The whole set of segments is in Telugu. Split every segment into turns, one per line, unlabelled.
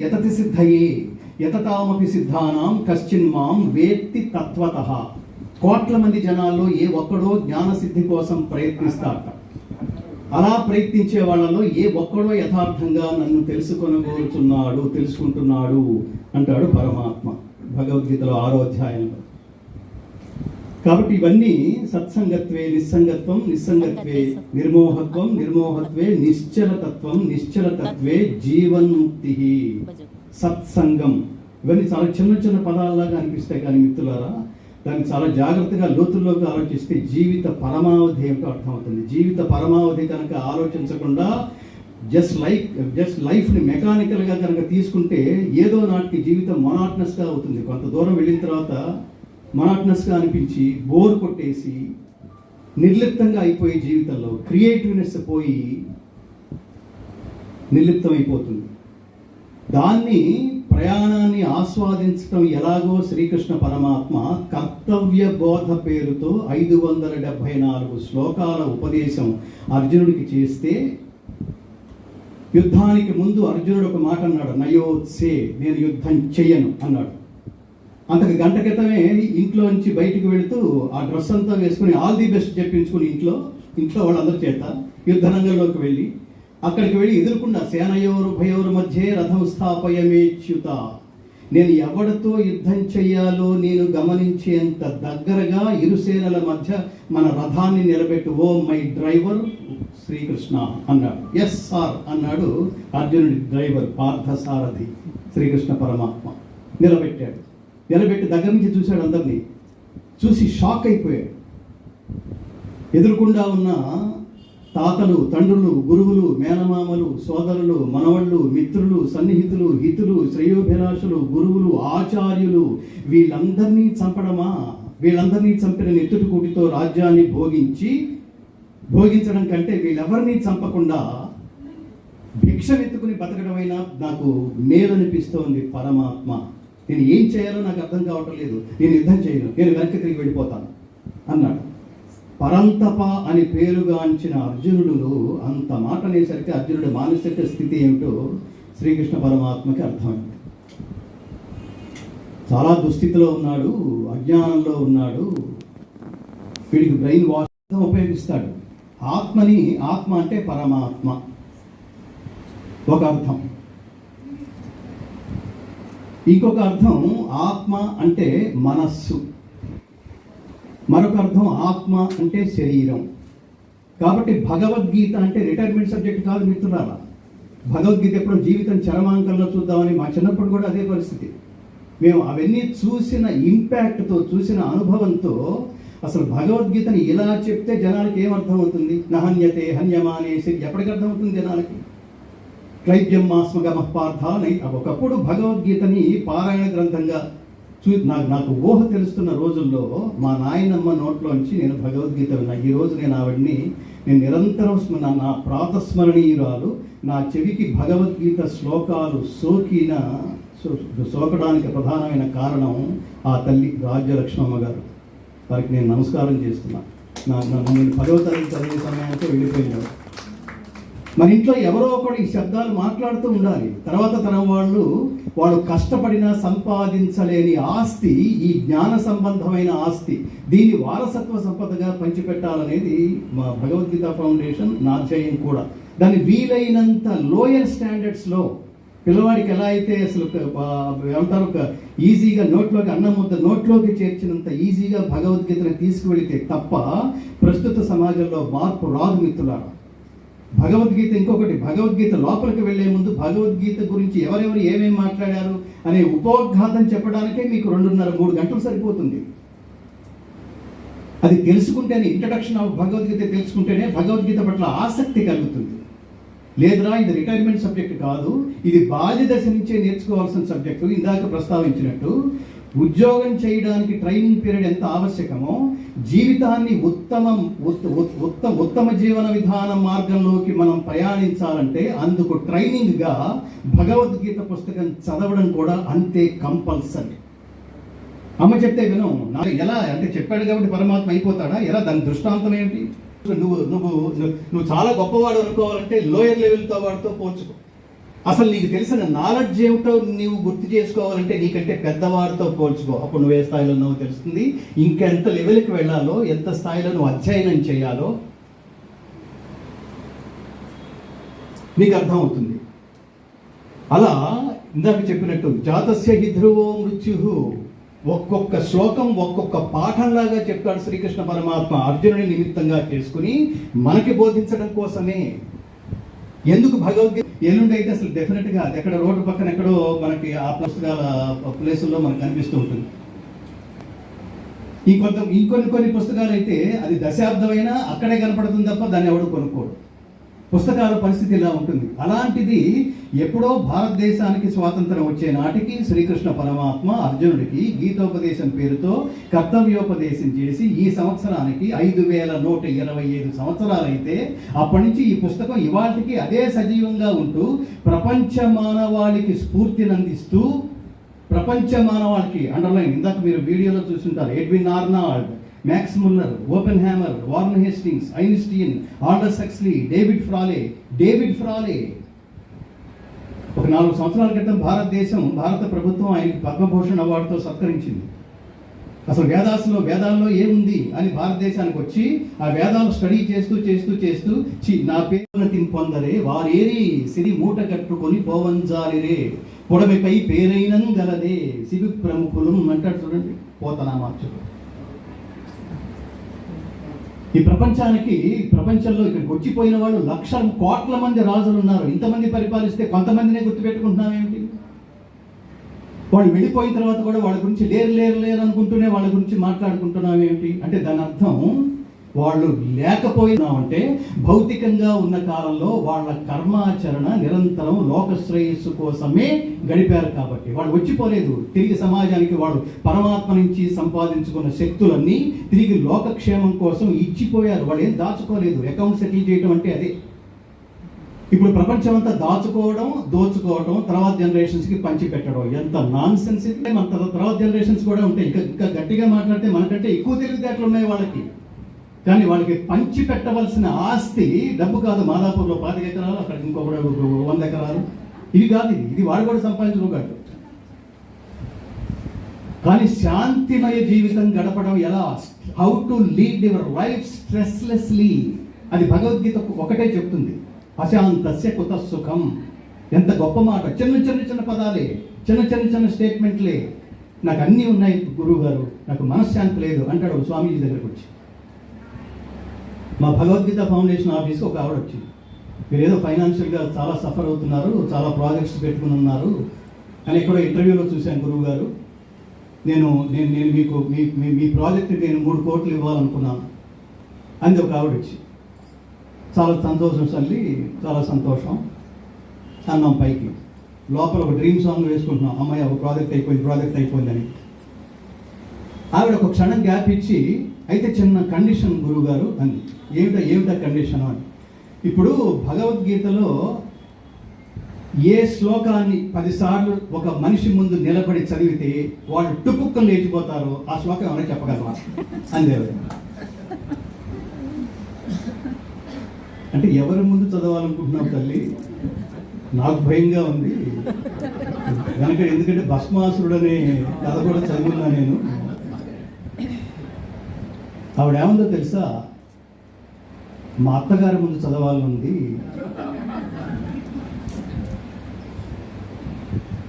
యతతి సిద్ధయే యతతామపి సిద్ధానాం కశ్చిన్ మాం వేత్తి తత్వత. కోట్ల మంది జనాల్లో ఏ ఒక్కడో జ్ఞాన సిద్ధి కోసం ప్రయత్నిస్తాట అలా ప్రయత్నించే వాళ్ళలో ఏ ఒక్కడో యథార్థంగా నన్ను తెలుసుకొనగోరుతున్నాడు తెలుసుకుంటున్నాడు అంటాడు పరమాత్మ. భగవద్గీతలో ఆరో అధ్యాయంలో. కాబట్టి ఇవన్నీ సత్సంగత్వే నిస్సంగత్వం నిస్సంగత్వే నిర్మోహత్వం నిర్మోహత్వే నిశ్చలతత్వం నిశ్చలతత్వే జీవన్ముక్తి సత్సంగం. ఇవన్నీ చాలా చిన్న చిన్న పదాల్లాగా అనిపిస్తాయి కానీ మిత్రులారా దాన్ని చాలా జాగ్రత్తగా లోతుల్లోకి ఆలోచిస్తే జీవిత పరమావధి ఏమిటో అర్థమవుతుంది. జీవిత పరమావధి కనుక ఆలోచించకుండా జస్ట్ లైఫ్ జస్ట్ లైఫ్ని మెకానికల్గా కనుక తీసుకుంటే ఏదో నాటికి జీవితం మొనాట్నస్గా అవుతుంది. కొంత దూరం వెళ్ళిన తర్వాత మొనాట్నస్గా అనిపించి బోర్ కొట్టేసి నిర్లిప్తంగా అయిపోయే జీవితంలో క్రియేటివ్నెస్ పోయి నిర్లిప్తం అయిపోతుంది దాన్ని ప్రయాణాన్ని ఆస్వాదించడం ఎలాగో శ్రీకృష్ణ పరమాత్మ కర్తవ్య బోధ పేరుతో ఐదు వందల డెబ్భై నాలుగు శ్లోకాల ఉపదేశం అర్జునుడికి చేస్తే యుద్ధానికి ముందు అర్జునుడు ఒక మాట అన్నాడు నయోత్సే నేను యుద్ధం చెయ్యను అన్నాడు. అంతకు గంట క్రితమే ఇంట్లో నుంచి బయటికి వెళుతూ ఆ డ్రెస్ అంతా వేసుకుని ఆల్ ది బెస్ట్ చెప్పించుకుని ఇంట్లో ఇంట్లో వాళ్ళందరి చేత యుద్ధ రంగంలోకి వెళ్ళి అక్కడికి వెళ్ళి ఎదుర్కొన్న సేనయోరు భయోరు మధ్య రథం స్థాపయమేచ్యుత నేను ఎవరితో యుద్ధం చెయ్యాలో నేను గమనించేంత దగ్గరగా ఇరు సేనల మధ్య మన రథాన్ని నిలబెట్టు ఓ మై డ్రైవర్ శ్రీకృష్ణ అన్నాడు. ఎస్ సార్ అన్నాడు అర్జునుడి డ్రైవర్ పార్థసారథి శ్రీకృష్ణ పరమాత్మ నిలబెట్టాడు. నిలబెట్టి దగ్గర నుంచి చూశాడు అందరినీ. చూసి షాక్ అయిపోయాడు. ఎదురుకుండా ఉన్న తాతలు తండ్రులు గురువులు మేనమామలు సోదరులు మనవళ్ళు మిత్రులు సన్నిహితులు హితులు శ్రేయోభిలాషులు గురువులు ఆచార్యులు వీళ్ళందరినీ చంపడమా? వీళ్ళందరినీ చంపిన నెత్తుటి కూటితో రాజ్యాన్ని భోగించి భోగించడం కంటే వీళ్ళెవరినీ చంపకుండా భిక్ష ఎత్తుకుని బతకడమైనా నాకు మేలనిపిస్తోంది పరమాత్మ. నేను ఏం చేయాలో నాకు అర్థం కావటం లేదు. నేను యుద్ధం చేయను. నేను వెనక్కి తిరిగి వెళ్ళిపోతాను. అన్నాడు. పరంతప అని పేరుగాంచిన అర్జునుడు అంత మాట అనేసరికి అర్జునుడి మానసిక స్థితి ఏమిటో శ్రీకృష్ణ పరమాత్మకి అర్థమైంది. చాలా దుస్థితిలో ఉన్నాడు అజ్ఞానంలో ఉన్నాడు. వీడికి బ్రెయిన్ వాష్ ఉపయోగిస్తాడు. ఆత్మని ఆత్మ అంటే పరమాత్మ. ఒక అర్థం. ఇంకొక అర్థం ఆత్మ అంటే మనస్సు. మరొక అర్థం ఆత్మ అంటే శరీరం. కాబట్టి భగవద్గీత అంటే రిటైర్మెంట్ సబ్జెక్ట్ కాదు మిత్రులారా. భగవద్గీత ఎప్పుడు జీవితం చరమాంకంలో చూద్దామని మా చిన్నప్పుడు కూడా అదే పరిస్థితి. మేము అవన్నీ చూసిన ఇంపాక్ట్తో చూసిన అనుభవంతో అసలు భగవద్గీతని ఇలా చెప్తే జనాలకి ఏమర్థం అవుతుంది నహన్యతే హన్యమానేసి ఎప్పటికి అర్థమవుతుంది జనాలకి? క్లైబ్యం మాస్మగమ ఒకప్పుడు భగవద్గీతని పారాయణ గ్రంథంగా చూ నాకు నాకు ఊహ తెలుస్తున్న రోజుల్లో మా నాయనమ్మ నోట్లోంచి నేను భగవద్గీత విన్నా. ఈ రోజు నేను ఆవిడ్ని నేను నిరంతరం స్మ- నా- నా ప్రాతస్మరణీయురాలు. నా చెవికి భగవద్గీత శ్లోకాలు సోకిన సో- సోకడానికి ప్రధానమైన కారణం ఆ తల్లి రాజ్యలక్ష్మమ్మ గారు వారికి నేను నమస్కారం చేస్తున్నాను నా నేను పదవ తరగతి చదివే సమయంతో వెళ్ళిపోయినాడు మన ఇంట్లో ఎవరో ఒకడు ఈ శబ్దాలు మాట్లాడుతూ ఉండాలి. తర్వాత తరం వాళ్ళు వాళ్ళు కష్టపడిన సంపాదించలేని ఆస్తి ఈ జ్ఞాన సంబంధమైన ఆస్తి దీన్ని వారసత్వ సంపదగా పంచిపెట్టాలనేది మా భగవద్గీత ఫౌండేషన్ నా ధ్యేయం కూడా. దాన్ని వీలైనంత లోయర్ స్టాండర్డ్స్లో పిల్లవాడికి ఎలా అయితే అసలు ఏమంటారు ఒక ఈజీగా నోట్లోకి అన్నం ముద్ద నోట్లోకి చేర్చినంత ఈజీగా భగవద్గీతను తీసుకువెళితే తప్ప ప్రస్తుత సమాజంలో మార్పు రాదు మిత్రులారా. భగవద్గీత ఇంకొకటి భగవద్గీత లోపలికి వెళ్ళే ముందు భగవద్గీత గురించి ఎవరెవరు ఏమేమి మాట్లాడారు అనే ఉపోద్ఘాతం చెప్పడానికే మీకు రెండున్నర మూడు గంటలు సరిపోతుంది. అది తెలుసుకుంటేనే ఇంట్రడక్షన్ ఆఫ్ భగవద్గీత తెలుసుకుంటేనే భగవద్గీత పట్ల ఆసక్తి కలుగుతుంది. లేదురా ఇది రిటైర్మెంట్ సబ్జెక్ట్ కాదు ఇది బాల్య దశ నుంచే నేర్చుకోవాల్సిన సబ్జెక్టు ఇందాక ప్రస్తావించినట్టు ఉద్యోగం చేయడానికి ట్రైనింగ్ పీరియడ్ ఎంత ఆవశ్యకమో జీవితాన్ని ఉత్తమం ఉత్త- ఉత్తమ జీవన విధాన మార్గంలోకి మనం ప్రయాణించాలంటే అందుకు ట్రైనింగ్గా భగవద్గీత పుస్తకం చదవడం కూడా అంతే కంపల్సరీ. అమ్మ చెప్తే విను నాకు ఎలా అంటే చెప్పాడు కాబట్టి పరమాత్మ అయిపోతాడా? ఎలా? దాని దృష్టాంతం ఏంటి? నువ్వు నువ్వు నువ్వు చాలా గొప్పవాడు అనుకోవాలంటే లోయర్ లెవెల్తో వాడితో పోల్చుకో. అసలు నీకు తెలిసిన నాలెడ్జ్ ఏమిటో నీవు గుర్తు చేసుకోవాలంటే నీకంటే పెద్దవారితో పోల్చుకో. అప్పుడు నువ్వు ఏ స్థాయిలో ఉన్నావో తెలుస్తుంది. ఇంకెంత లెవెల్కి వెళ్ళాలో ఎంత స్థాయిలో నువ్వు అధ్యయనం చేయాలో నీకు అర్థమవుతుంది. అలా ఇందాక చెప్పినట్టు జాతస్య హిధ్రువో మృత్యు. ఒక్కొక్క శ్లోకం ఒక్కొక్క పాఠంలాగా చెప్తాడు శ్రీకృష్ణ పరమాత్మ అర్జునుని నిమిత్తంగా చేసుకుని మనకి బోధించడం కోసమే. ఎందుకు భగవద్గీత? ఎల్లుండి అయితే అసలు డెఫినెట్గా అది ఎక్కడ రోడ్డు పక్కన ఎక్కడో మనకి ఆ పుస్తకాల ప్లేసుల్లో మనకు కనిపిస్తూ ఉంటుంది. ఈ కొంత ఇంకొన్ని కొన్ని పుస్తకాలు అయితే అది దశాబ్దమైనా అక్కడే కనపడుతుంది తప్ప దాన్ని ఎవడు కొనుక్కోడు. పుస్తకాల పరిస్థితి ఇలా ఉంటుంది. అలాంటిది ఎప్పుడో భారతదేశానికి స్వాతంత్రం వచ్చే నాటికి శ్రీకృష్ణ పరమాత్మ అర్జునుడికి గీతోపదేశం పేరుతో కర్తవ్యోపదేశం చేసి ఈ సంవత్సరానికి ఐదు వేల నూట ఇరవై ఐదు సంవత్సరాలైతే అప్పటి నుంచి ఈ పుస్తకం ఇవాటికి అదే సజీవంగా ఉంటూ ప్రపంచ మానవాళికి స్ఫూర్తినందిస్తూ ప్రపంచ మానవాళికి అండర్లైన్ ఇందాక మీరు వీడియోలో చూసుంటారు Edwin Arnold Max Muller Oppenheimer Warren Hastings Einstein Aldous Huxley David Frawley David Frawley ఒక నాలుగు సంవత్సరాల క్రితం భారతదేశం భారత ప్రభుత్వం ఆయనకి పద్మభూషణ్ అవార్డుతో సత్కరించింది. అసలు వేదాసులో వేదాల్లో ఏముంది అని భారతదేశానికి వచ్చి ఆ వేదాలు స్టడీ చేస్తూ చేస్తూ చేస్తూ చి నా పేరున పొందరే వారేరి సిరి మూట కట్టుకొని పోవంజాలిరే పొడమిపై పేరైనం గలదే సివి ప్రముఖులు అంటాడు చూడండి పోతనా మార్చుకో ఈ ప్రపంచానికి ప్రపంచంలో ఇక్కడికి వచ్చిపోయిన వాళ్ళు లక్షల కోట్ల మంది రాజులు ఉన్నారు. ఇంతమంది పరిపాలిస్తే కొంతమందినే గుర్తుపెట్టుకుంటున్నామేంటి వాళ్ళు వెళ్ళిపోయిన తర్వాత కూడా వాళ్ళ గురించి లేరు లేరు లేరు అనుకుంటూనే వాళ్ళ గురించి మాట్లాడుకుంటున్నాం ఏమిటి? అంటే దాని అర్థం వాళ్ళు లేకపోయినామంటే భౌతికంగా ఉన్న కాలంలో వాళ్ళ కర్మాచరణ నిరంతరం లోక శ్రేయస్సు కోసమే గడిపారు కాబట్టి. వాళ్ళు వచ్చిపోలేదు. తిరిగి సమాజానికి వాళ్ళు పరమాత్మ నుంచి సంపాదించుకున్న శక్తులన్నీ తిరిగి లోకక్షేమం కోసం ఇచ్చిపోయారు. వాళ్ళు ఏం దాచుకోలేదు. అకౌంట్ సెటిల్ చేయడం అంటే అదే. ఇప్పుడు ప్రపంచం అంతా దాచుకోవడం దోచుకోవడం తర్వాత జనరేషన్స్కి పంచిపెట్టడం. ఎంత నాన్ సెన్స్ ఇది మన తర్వాత జనరేషన్స్ కూడా ఉంటాయి. ఇంకా ఇంకా గట్టిగా మాట్లాడితే మనకంటే ఎక్కువ తెలివితేటలు ఉన్నాయి వాళ్ళకి. కానీ వాళ్ళకి పంచి పెట్టవలసిన ఆస్తి డబ్బు కాదు. మాదాపూర్లో పాతిక ఎకరాలు అక్కడ ఇంకొకటి వంద ఎకరాలు. ఇది కాదు ఇది. ఇది వాడు కూడా సంపాదించుకోగలరు కానీ శాంతిమయ జీవితం గడపడం ఎలా? How to lead your life stresslessly అది భగవద్గీత ఒకటే చెప్తుంది. అశాంతస్య కుత సుఖం. ఎంత గొప్ప మాట. చిన్న చిన్న చిన్న పదాలే. చిన్న చిన్న చిన్న స్టేట్మెంట్లే నాకు అన్నీ ఉన్నాయి గురువు గారు నాకు మనశ్శాంతి లేదు అంటాడు స్వామీజీ దగ్గరకు వచ్చి. మా భగవద్గీత ఫౌండేషన్ ఆఫీస్కి ఒక ఆవిడ వచ్చింది. మీరు ఏదో ఫైనాన్షియల్గా చాలా సఫర్ అవుతున్నారు చాలా ప్రాజెక్ట్స్ పెట్టుకుని ఉన్నారు అని ఎక్కడో ఇంటర్వ్యూలో చూశాను గురువు గారు. నేను నేను నేను మీకు మీ మీ- మీ ప్రాజెక్ట్ నేను మూడు కోట్లు ఇవ్వాలనుకున్నాను అంది ఒక ఆవిడ వచ్చి చాలా సంతోషం తల్లి చాలా సంతోషం. అన్నాం పైకి. లోపల ఒక డ్రీమ్ సాంగ్ వేసుకుంటున్నాం. అమ్మాయి ఒక ప్రాజెక్ట్ అయిపోయింది ప్రాజెక్ట్ అయిపోయిందని. ఆవిడ ఒక క్షణం గ్యాప్ ఇచ్చి అయితే చిన్న కండిషన్ గురువు గారు అంది ఏమిటా ఏమిటా కండిషన్ అని? ఇప్పుడు భగవద్గీతలో ఏ శ్లోకాన్ని పదిసార్లు ఒక మనిషి ముందు నిలబడి చదివితే వాళ్ళు టుపుక్కలు లేచిపోతారో ఆ శ్లోకం ఎవరైనా చెప్పగలరా? అందే అంటే ఎవరి ముందు చదవాలనుకుంటున్నావు తల్లి? నాకు భయంగా ఉంది. కనుక ఎందుకంటే భస్మాసురుడు అనే కథ కూడా చదివినా నేను. ఆవిడ ఏముందో తెలుసా? మా అత్తగారి ముందు చదవాలనుంది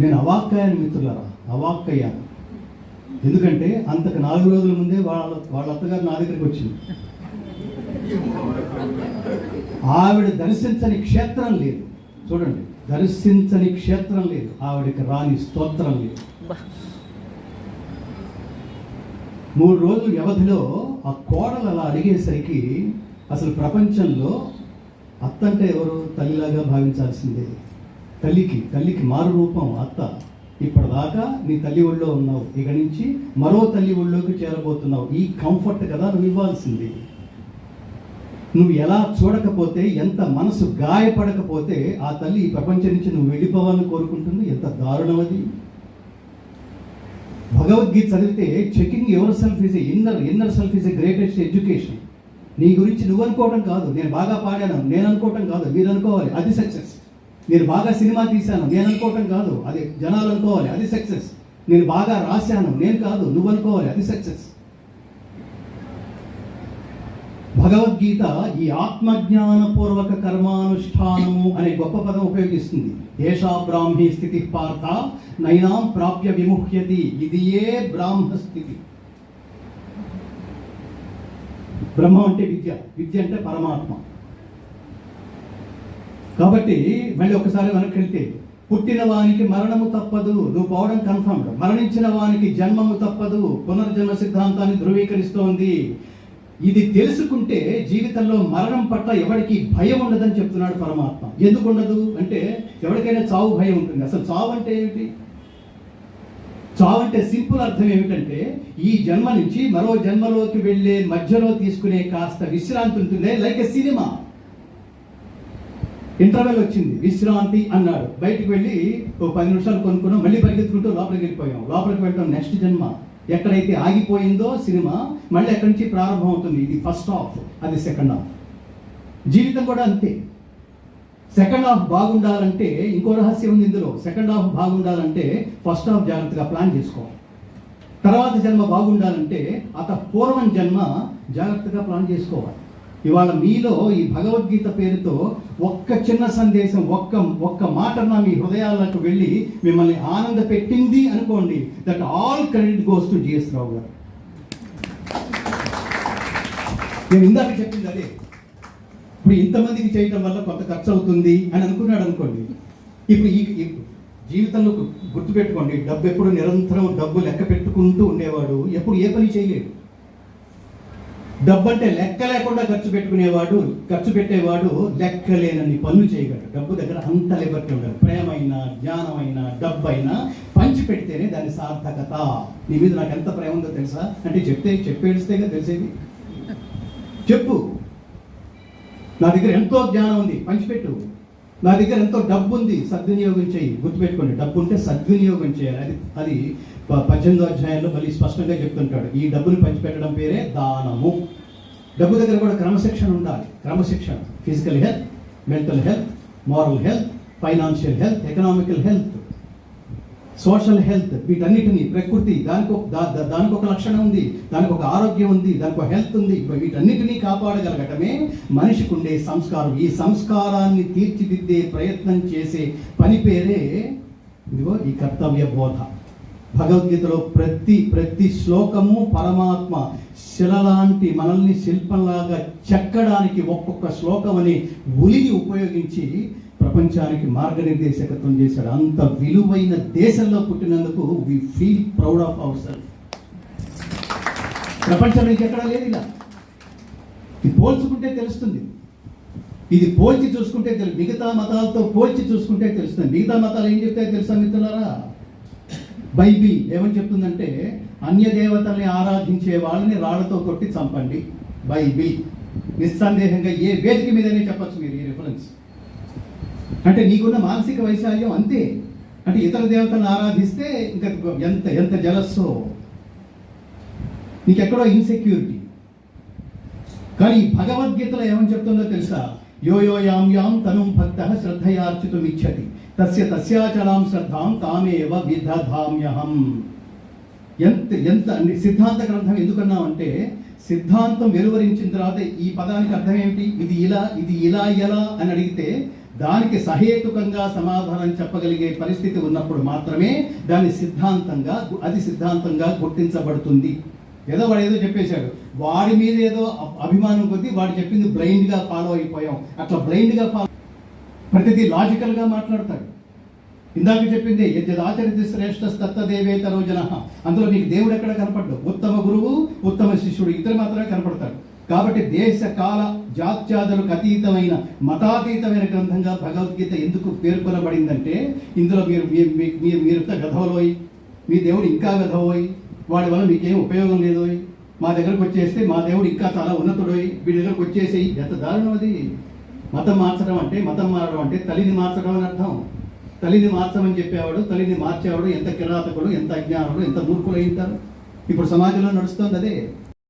నేను అవాక్కయ్యాను మిత్రులారా అవాక్కయ్యాను ఎందుకంటే అంతకు నాలుగు రోజుల ముందే వాళ్ళ వాళ్ళ అత్తగారు నా దగ్గరికి వచ్చింది. ఆవిడ దర్శించని క్షేత్రం లేదు. చూడండి దర్శించని క్షేత్రం లేదు. ఆవిడకి రాని స్తోత్రం లేదు. మూడు రోజుల వ్యవధిలో ఆ కోడలు అలా అడిగేసరికి అసలు ప్రపంచంలో అత్తంటే ఎవరు? తల్లిలాగా భావించాల్సిందే. తల్లికి తల్లికి మారు రూపం అత్త. ఇప్పటిదాకా నీ తల్లి ఒళ్ళో ఉన్నావు. ఇక నుంచి మరో తల్లి ఒళ్ళోకి చేరబోతున్నావు. ఈ కంఫర్ట్ కదా నువ్వు ఇవ్వాల్సింది. నువ్వు ఎలా చూడకపోతే ఎంత మనసు గాయపడకపోతే ఆ తల్లి ఈ ప్రపంచం నుంచి నువ్వు వెళ్ళిపోవాలని కోరుకుంటుంది? ఎంత దారుణం అది. భగవద్గీత చదివితే checking your self is inner inner self is a greatest education నీ గురించి నువ్వు అనుకోవడం కాదు. నేను బాగా పాడాను. నేను అనుకోవటం కాదు. మీరు అనుకోవాలి. అది సక్సెస్ నేను బాగా సినిమా తీశాను. నేను అనుకోవటం కాదు. అది జనాలు అనుకోవాలి. అది సక్సెస్ నేను బాగా రాశాను. నేను కాదు. నువ్వు అనుకోవాలి. అది సక్సెస్ భగవద్గీత ఈ ఆత్మజ్ఞానపూర్వక కర్మానుష్ఠానము అనే గొప్ప పదం ఉపయోగిస్తుంది. ఏషా బ్రాహ్మీ స్థితి పార్థ నైనాం ప్రాప్య విముహ్యతి ఇది ఏ బ్రాహ్మ స్థితి? బ్రహ్మ అంటే విద్య. విద్య అంటే పరమాత్మ. కాబట్టి మళ్ళీ ఒకసారి వెనక్కి వెళ్తే పుట్టిన వానికి మరణము తప్పదు నువ్వు పోవడం కన్ఫర్మ్డ్ మరణించిన వానికి జన్మము తప్పదు పునర్జన్మ సిద్ధాంతాన్ని ధృవీకరిస్తోంది. ఇది తెలుసుకుంటే జీవితంలో మరణం పట్ల ఎవరికి భయం ఉండదని చెప్తున్నాడు పరమాత్మ. ఎందుకు ఉండదు? అంటే ఎవరికైనా చావు భయం ఉంటుంది. అసలు చావు అంటే ఏమిటి? చావు అంటే సింపుల్ అర్థం ఏమిటంటే ఈ జన్మ నుంచి మరో జన్మలోకి వెళ్ళే మధ్యలో తీసుకునే కాస్త విశ్రాంతి ఉంటుంది. Like a cinema. ఇంటర్వెల్ వచ్చింది. విశ్రాంతి అన్నాడు. బయటికి వెళ్ళి ఓ పది నిమిషాలు కొనుక్కున్నాం. మళ్ళీ పరిగెత్తుకుంటూ లోపలికి వెళ్ళిపోయాం. లోపలికి వెళ్ళడం నెక్స్ట్ జన్మ. ఎక్కడైతే ఆగిపోయిందో సినిమా మళ్ళీ ఎక్కడి నుంచి ప్రారంభం అవుతుంది ఇది ఫస్ట్ హాఫ్ అది సెకండ్ హాఫ్ జీవితం కూడా అంతే. సెకండ్ హాఫ్ బాగుండాలంటే ఇంకో రహస్యం ఉంది ఇందులో. సెకండ్ హాఫ్ బాగుండాలంటే ఫస్ట్ హాఫ్ జాగ్రత్తగా ప్లాన్ చేసుకోవాలి. తర్వాత జన్మ బాగుండాలంటే అత పూర్వం జన్మ జాగ్రత్తగా ప్లాన్ చేసుకోవాలి. ఇవాళ మీలో ఈ భగవద్గీత పేరుతో ఒక్క చిన్న సందేశం ఒక్క ఒక్క మాట నా మీ హృదయాలకు వెళ్ళి మిమ్మల్ని ఆనంద పెట్టింది అనుకోండి. That all credit goes to GS Rao garu. నేను ఇందాక చెప్పింది అదే. ఇప్పుడు ఇంతమందికి చేయడం వల్ల కొంత ఖర్చు అవుతుంది అని అనుకున్నాడు అనుకోండి. ఇప్పుడు ఈ జీవితంలో గు- గుర్తుపెట్టుకోండి డబ్బు ఎప్పుడు నిరంతరం డబ్బు లెక్క పెట్టుకుంటూ ఉండేవాడు ఎప్పుడు ఏ పని చేయలేడు డబ్బు అంటే లెక్క లేకుండా ఖర్చు పెట్టుకునేవాడు ఖర్చు పెట్టేవాడు లెక్కలేనని పనులు చేయగలడు. డబ్బు దగ్గర అంత లిబర్టీ ఉండదు. ప్రేమైనా జ్ఞానమైనా డబ్బు అయినా పంచి పెడితేనే దాని సార్థకత. నీ మీద నాకు ఎంత ప్రేమ ఉందో తెలుసా? అంటే చెప్తే చెప్పేస్తేగా తెలిసేది? చెప్పు. నా దగ్గర ఎంతో జ్ఞానం ఉంది. పంచిపెట్టు నా దగ్గర ఎంతో డబ్బు ఉంది సద్వినియోగం చేయి. గుర్తుపెట్టుకోండి డబ్బు ఉంటే సద్వినియోగం చేయాలి. అది అది ప- పద్దెనిమిదో అధ్యాయంలో మళ్ళీ స్పష్టంగా చెప్తుంటాడు. ఈ డబ్బుని పంచిపెట్టడం పేరే దానము. డబ్బు దగ్గర కూడా క్రమశిక్షణ ఉండాలి. క్రమశిక్షణ. Physical health mental health moral health financial health economical health social health వీటన్నిటిని ప్రకృతి దానికి దా- దానికి ఒక లక్షణం ఉంది దానికి ఒక ఆరోగ్యం ఉంది దానికి ఒక హెల్త్ ఉంది. వీటన్నిటినీ కాపాడగలగటమే మనిషికి ఉండే సంస్కారం. ఈ సంస్కారాన్ని తీర్చిదిద్దే ప్రయత్నం చేసే పని పేరే ఇదిగో ఈ కర్తవ్య బోధ. భగవద్గీతలో ప్రతి ప్రతి శ్లోకము పరమాత్మ శిలలాంటి మనల్ని శిల్పంలాగా చెక్కడానికి ఒక్కొక్క శ్లోకం అని ఉలిగి ఉపయోగించి ప్రపంచానికి మార్గనిర్దేశకత్వం చేశాడు. అంత విలువైన దేశంలో పుట్టినందుకు we feel proud of our self ప్రపంచంలో ఇంకెక్కడా లేదు ఇలా. ఇది పోల్చుకుంటే తెలుస్తుంది. ఇది పోల్చి చూసుకుంటే తెలుసు మిగతా మతాలతో పోల్చి చూసుకుంటే తెలుస్తుంది. మిగతా మతాలు ఏం చెప్తాయో తెలుసా మిత్రులారా? బైబిల్ ఏమని చెప్తుందంటే అన్య దేవతల్ని ఆరాధించే వాళ్ళని రాళ్ళతో కొట్టి చంపండి. బైబిల్. నిస్సందేహంగా ఏ వేదిక మీదనే చెప్పచ్చు మీరు ఈ రిఫరెన్స్ అంటే నీకున్న మానసిక వైశాల్యం అంతే. అంటే ఇతర దేవతలను ఆరాధిస్తే ఇంకా ఎంత ఎంత జలస్సో. నీకెక్కడో ఇన్సెక్యూరిటీ కానీ భగవద్గీతలో ఏమని చెప్తుందో తెలుసా? యో యో యాం యాం తనుం భక్త శ్రద్ధయార్చితుం ఇచ్చతి తస్య తస్యాచలాం శ్రద్ధాం తామేవ విధధామ్యహం ఎంత ఎంత సిద్ధాంత గ్రంథం ఎందుకన్నామంటే సిద్ధాంతం వెలువరించిన తర్వాత ఈ పదానికి అర్థం ఏమిటి? ఇది ఇలా ఇది ఇలా ఎలా అని అడిగితే దానికి సహేతుకంగా సమాధానం చెప్పగలిగే పరిస్థితి ఉన్నప్పుడు మాత్రమే దాని సిద్ధాంతంగా అది సిద్ధాంతంగా గుర్తించబడుతుంది. ఏదో వాడు ఏదో చెప్పేశాడు. వాడి మీద ఏదో అభిమానం కొద్దీ వాడు చెప్పింది బ్లైండ్గా ఫాలో అయిపోయాం. అట్లా బ్లైండ్గా ఫాలో ప్రతిదీ లాజికల్గా మాట్లాడతాడు. ఇందాక చెప్పింది యజ్ఞాచరిత శ్రేష్ఠ తత్తదేవేత రోజన అందులో నీకు దేవుడు ఎక్కడ కనపడ్డు ఉత్తమ గురువు ఉత్తమ శిష్యుడు ఇద్దరు మాత్రమే కనపడతాడు కాబట్టి దేశ కాల జాత్యాదులకు అతీతమైన మతాతీతమైన గ్రంథంగా భగవద్గీత ఎందుకు పేర్కొనబడిందంటే ఇందులో మీరు మీ- మీరు మీరు గధవలోయి మీ దేవుడు ఇంకా గధవోయి వాడి వల్ల మీకేం ఉపయోగం లేదోయ్ మా దగ్గరకు వచ్చేస్తే మా దేవుడు ఇంకా చాలా ఉన్నతుడోయ్ వీడి దగ్గరకు వచ్చేసి ఎంత దారుణం అది? మతం మార్చడం అంటే మతం మారడం అంటే తల్లిని మార్చడం అని అర్థం. తల్లిని మార్చమని చెప్పేవాడు తల్లిని మార్చేవాడు ఎంత కిరాతకుడు ఎంత అజ్ఞానుడు ఎంత మూర్ఖులు అయి ఉంటారు? ఇప్పుడు సమాజంలో నడుస్తుంది అదే.